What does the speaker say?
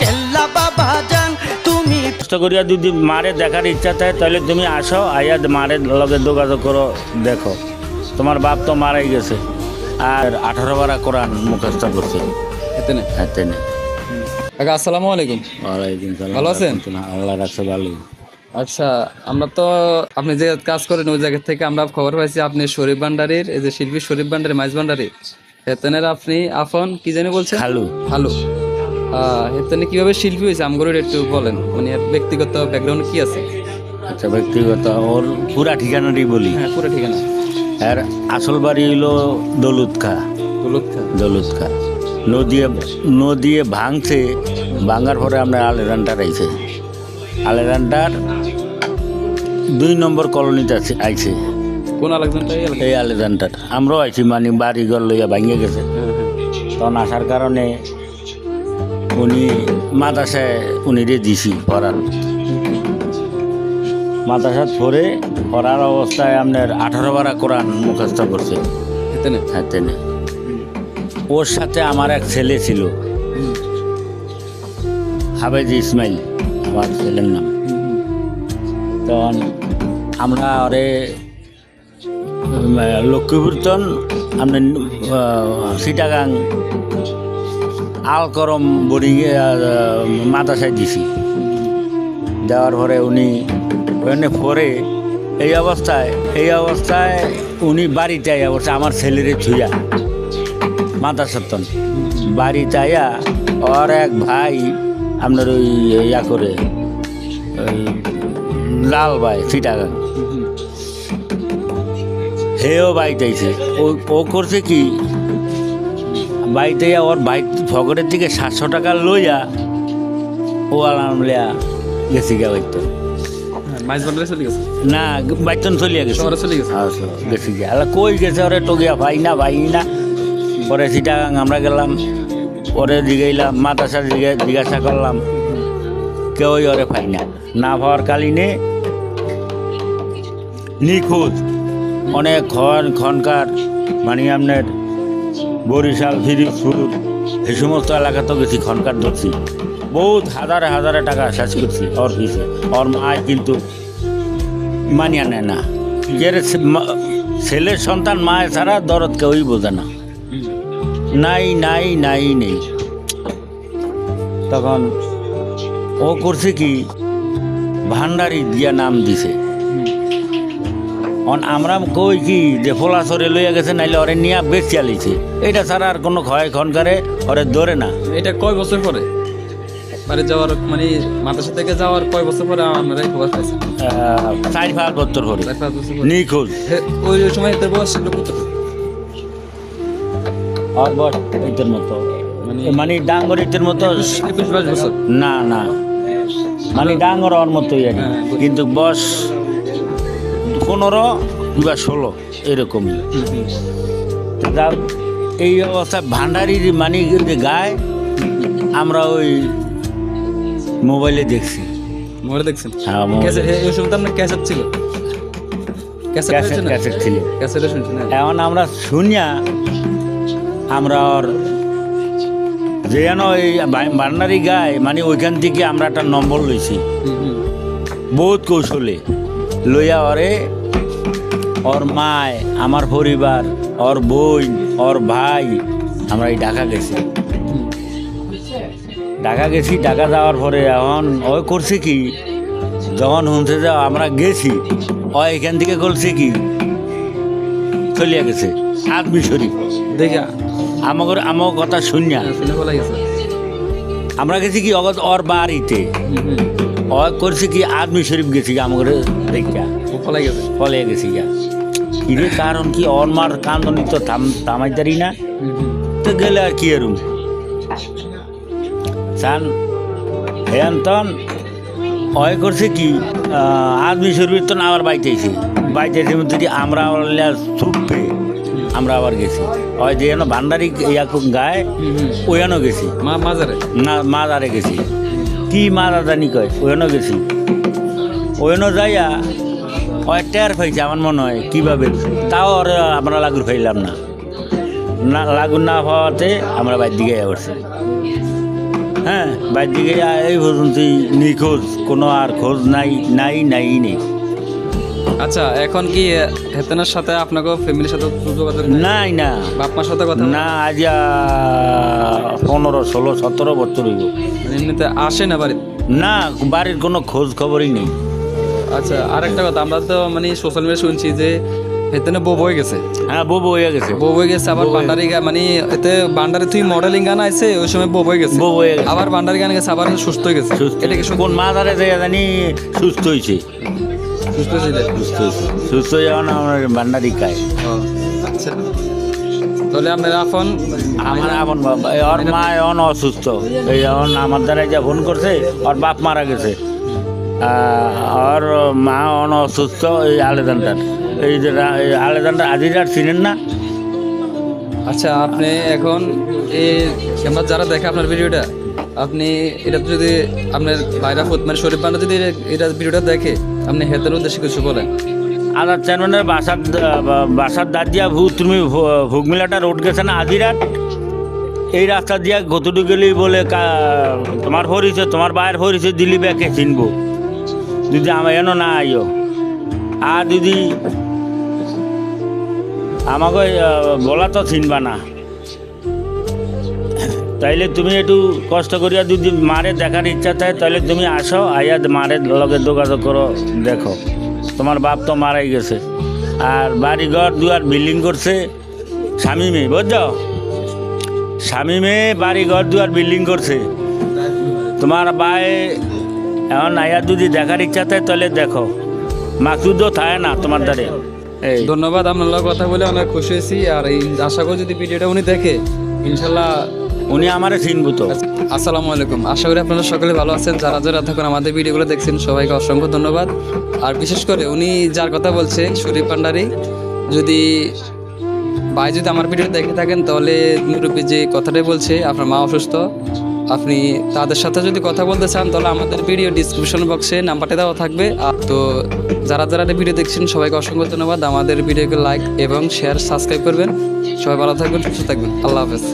কেল্লা বাবা যান তুমি কষ্ট করিয়া যদি মারে দেখার ইচ্ছা থাকে তাহলে তুমি আসো আইয়া মারে লগে যোগাযোগ করো দেখো। তোমার বাপ তো মারাই গেছে। আর আঠারো বারা কোরআন মুখস্থ করছে। এতে না। হাতে নে। কাকা আসসালামু আলাইকুম। ওয়ালাইকুম সালাম। ভালো আছেন? আল্লাহ রাখছে ভালো আচ্ছা আমরা তো আপনি যে কাজ করেন ওই জায়গা থেকে আমরা খবর পাইছি আপনি শরীফ ভান্ডারির এই যে শিল্পী শরীফ ভান্ডারি মাইজ ভান্ডারি হেতেনের আপনি আফন কি জানি বলছেন? খালু। ভালো হেতেনে কীভাবে শিল্পী হয়েছে? আমগরের একটু বলেন। মানে ব্যক্তিগত ব্যাকগ্রাউন্ড কি আছে? আচ্ছা ব্যক্তিগত ওর পুরা ঠিকানাটি বলি। হ্যাঁ পুরো ঠিকানা। আর আসল বাড়ি হইল দৌলত খা দৌলত খান দৌলত খা নদিয়ে নদিয়ে ভাঙছে ভাঙার পরে আমরা আলেরান্ডার আইছে। আলেরান্ডার দুই নম্বর কলোনিতে আছে আইছে। কোন আলেকজান্ডার এই এলাকা? আমরাও আইছি মানে বাড়ি ঘর লইয়া ভাঙিয়ে গেছে। হ্যাঁ, হ্যাঁ। তখন আসার কারণে উনি মাদাসায় উনি রে দিছি পড়ার মাদাসাত পরে পড়ার অবস্থায় আপনার আঠারো বারা কোরআন মুখস্থ করছে। হাতে ওর সাথে আমার এক ছেলে ছিল। হাবেজ ইসমাইল আমার ছেলের নাম। তখন আমরা আরে লক্ষ্মীপুরতন আমরা সিটাগাং আল করম বড়ি মাদাসায় দিছি। দেওয়ার পরে উনি ওখানে পরে এই অবস্থায় এই অবস্থায় উনি বাড়িতে আইয়া বসে আমার ছেলেরে ছুঁয়া মাথা সত্তন বাড়িতে আইয়া ওর এক ভাই আপনার ওই ইয়া করে ওই লাল ভাই সিটাগাং হেও বাড়িতে আইছে ও ও করছে কি? বাড়িতে ওর ভাই ফকরের থেকে সাতশো টাকা লইয়া ও আলাম লিয়া গেছি গা গেছে? না বাইতন চলিয়া গেছে। গেছে? গেছি গিয়া কই গেছে ওরে টগিয়া ভাই না ভাই না। পরে সেটা আমরা গেলাম ওরে জিগাইলাম মাতাসার জিগা জিজ্ঞাসা করলাম কেউই ওরে পাই না। না পাওয়ার কালীনে নিখোঁজ। অনেক খন খনকার মানে আপনার বরিশাল ফিরিজপুর এই সমস্ত এলাকা তো গেছি খনকার ধরছি। বহুত হাজারে হাজারে টাকা শেষ করছি, ওর পিছে। ওর মায় কিন্তু মানিয়া নেয় না। যে ছেলের সন্তান মায়ের ছাড়া দরদ কেউই বোঝে না। নাই নাই নাই, নেই। তখন ও করছে কি, ভান্ডারি দিয়া নাম দিছে। অন আমরা কই কি যে ফোলা সরে লইয়া গেছে নাইলে ওরে নিয়া বেশি আলিছে এটা ছাড়া আর কোনো ক্ষয় খনকারে ওরে ধরে না। এটা কয় বছর পরে? বাড়ি যাওয়ার মানে মাদ্রাসা থেকে যাওয়ার কয় বছর পরে আমরা খবর পাইছি? চার পাঁচ বছর পরে। নিখোঁজ। ওই সময় বয়স ছিল কত? আর এইটার মতো। মানে- মানে ডাঙ্গর ইটের মতো একুশ বাইশ বছর? না না। মানে ডাঙ্গর ওর মতোই আর। হ্যাঁ, কিন্তু বয়স পনেরো বা ষোলো এরকমই এই অবস্থায় ভান্ডারির মানে যে গায়ে আমরা ওই মোবাইলে দেখছি। মোবাইলে দেখছেন? হ্যাঁ, ক্যাসেট হে, এই সময় তো আপনার ক্যাসেট ছিল। ক্যাসেট ছিল। ক্যাসেটে শুনছেন হ্যাঁ। এখন আমরা শুনিয়া আমরা ওর যেন এই ভান্ডারি গায়ে মানে ওইখান থেকে আমরা একটা নম্বর লইছি। বহুত কৌশলে। লইয়া ওরে ওর মায় আমার পরিবার ওর বোন ওর ভাই আমরা এই ঢাকা গেছি। ঢাকা গেছি ঢাকা যাওয়ার পরে এখন ও করছে কি? যখন শুনছে যে আমরা গেছি ও এখান থেকে করছে কি? চলিয়া গেছে আদমি শরীফ। দেখা। আমাকে আমার কথা শুনিয়া। হ্যাঁ, আমরা গেছি কি? অগত ওর বাড়িতে। হুম। করছে কি আদমি শরীফ গেছি কি আমাকে দেখা। ফলা গেছে? ফলে গেছি গা কিরে কারণ কি ওর মার কান্দনি তো থাম থামাইতারি না। তো গেলে আর কি এরম? সান হেয়ান্তন অয় করছে কি আদমি শরীর তো না আবার বাইতেছি। বাইতেছি দিয়ে আমরা ছুটবে। আমরা আবার গেছি। ওই যে ভান্ডারি ইয়াকুম গায়ে। ওয়ানো গেছি। মা মাজারে? না মা দাঁড়ে গেছি। কি মারা জানি কয়? ওইনও গেছি। ওইনও যাইয়া ওই টের পাইছে আমার মনে হয়, কীভাবে তাও আর আমরা লাগুর পাইলাম না। না, লাগুর না হওয়াতে আমরা বাইর দিকে পড়ছি। হ্যাঁ বাইর দিকে এই পর্যন্ত নিখোঁজ, কোনো আর খোঁজ নাই নাই নাই, নেই। আচ্ছা এখন কি হেতেনের সাথে আপনাকে ফ্যামিলির সাথে যোগাযোগ নাই? না। বাপ মার সাথে কথা না আজ পনেরো ষোলো সতেরো বছর হইব। মানে এমনিতে আসে না বাড়িতে? না বাড়ির কোনো খোঁজ খবরই নেই। আচ্ছা আরেকটা কথা আমরা তো মানে সোশ্যাল মিডিয়া শুনছি যে হেতেনে বউ হয়ে গেছে। হ্যাঁ বউ হয়ে গেছে। বউ হয়ে গেছে আবার বান্ডারি গা মানে এতে বান্ডারি তুই মডেলিং গান আছে ওই সময় বউ হয়ে গেছে। বউ হয়ে গেছে। আবার বান্ডারি গান গেছে আবার সুস্থ হয়ে গেছে। এটা কি কোন মা ধারে যে জানি সুস্থ হয়েছে সুস্থ ছিল? সুস্থ সুস্থ হয়ে আমার ভান্ডারি খায় আচ্ছা। তাহলে আপনারা এখন আমার আপন বাবা এই ওর মা এখন অসুস্থ। এই এখন আমার দ্বারা যা ফোন করছে ওর বাপ মারা গেছে। আহ, ওর মা এখন অসুস্থ এই আলেদানটার এই যে রা- এই আলেদানটার আজিরার চিনেন না? আচ্ছা আপনি এখন এই আমরা যারা দেখে আপনার ভিডিওটা আপনি এটা যদি আপনার ভাইরা ফুট মানে শরীফ বান্ডা যদি এটা ভিডিওটা দেখে আপনি হেতের উদ্দেশ্যে কিছু বলেন। আদার চেয়ারম্যানের বাসার বাসার দাঁত দিয়া ভূ তুমি ভুগমিলাটা রোড গেছে না আজিরাট এই রাস্তা দিয়া গতটু গেলেই বলে তোমার হরিছে, তোমার বাইর হরিছে, দিলি ব্যাকে চিনবো। যদি আমার এনো না আইও। আর যদি আমাকে বলা তো চিনবা না। তাইলে তুমি একটু কষ্ট করিয়া যদি মারে দেখার ইচ্ছা থাকে তাহলে তুমি আসো, আইয়া মারে লগে যোগাযোগ করো, দেখো। তোমার বাপ তো মারাই গেছে। আর বাড়ি ঘর দুয়ার বিল্ডিং করছে স্বামী মেয়ে, বুঝছ? স্বামী মেয়ে বাড়ি ঘর দুয়ার বিল্ডিং করছে। তোমার বাই এখন আইয়া যদি দেখার ইচ্ছা থাকে তাহলে দেখো। মাকসুদও থাকে না তোমার দ্বারে ধন্যবাদ, আপনার কথা বলে অনেক খুশি হয়েছি। আর এই আশা করি যদি ভিডিওটা উনি দেখে, ইনশাল্লাহ উনি আমারে চিনবো তো। আসসালামু আলাইকুম। আশা করি আপনারা সকলে ভালো আছেন। যারা যারা এতক্ষণ আমাদের ভিডিওগুলো দেখছেন, সবাইকে অসংখ্য ধন্যবাদ। আর বিশেষ করে উনি যার কথা বলছে শরীফ পান্ডারি যদি ভাই যদি আমার ভিডিও দেখে থাকেন, তাহলে মুরব্বী যে কথাটাই বলছে, আপনার মা অসুস্থ, আপনি তাদের সাথে যদি কথা বলতে চান, তাহলে আমাদের ভিডিও ডিসক্রিপশন বক্সে নাম্বারটা দেওয়া থাকবে। তো যারা যারা ভিডিও দেখছেন, সবাইকে অসংখ্য ধন্যবাদ। আমাদের ভিডিওকে লাইক এবং শেয়ার সাবস্ক্রাইব করবেন। সবাই ভালো থাকবেন, সুস্থ থাকবেন। আল্লাহ হাফেজ।